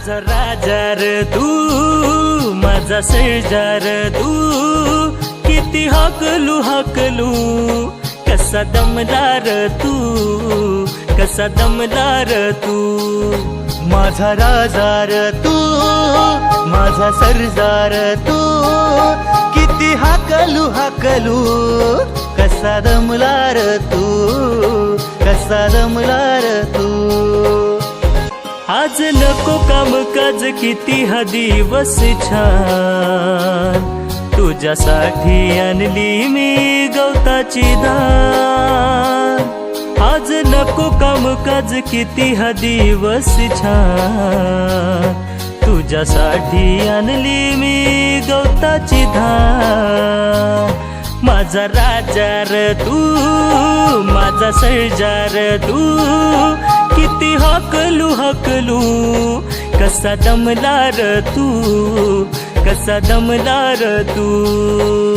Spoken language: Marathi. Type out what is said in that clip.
माझा राजा र तू, माझा सर्जार तू. किती हाकलू हाकलू, कसा दमदार तू, कसा दमदार तू. माझा राजार तू, माझा सरजार तू. किती हाकलू हाकलू, कसा दमलार तू, कसा दमलार तू. आज नको काम काज किती हा दिवस छान. तुझ्यासाठी आणली मी गवताची दान. आज नको काम काज किती हा दिवस छान. तुझ्यासाठी आणली मी गवताची धान. माझा राजार तू माझा सर्जार तू हकलू हकलू कसा दमलार तू कसा दमलार तू.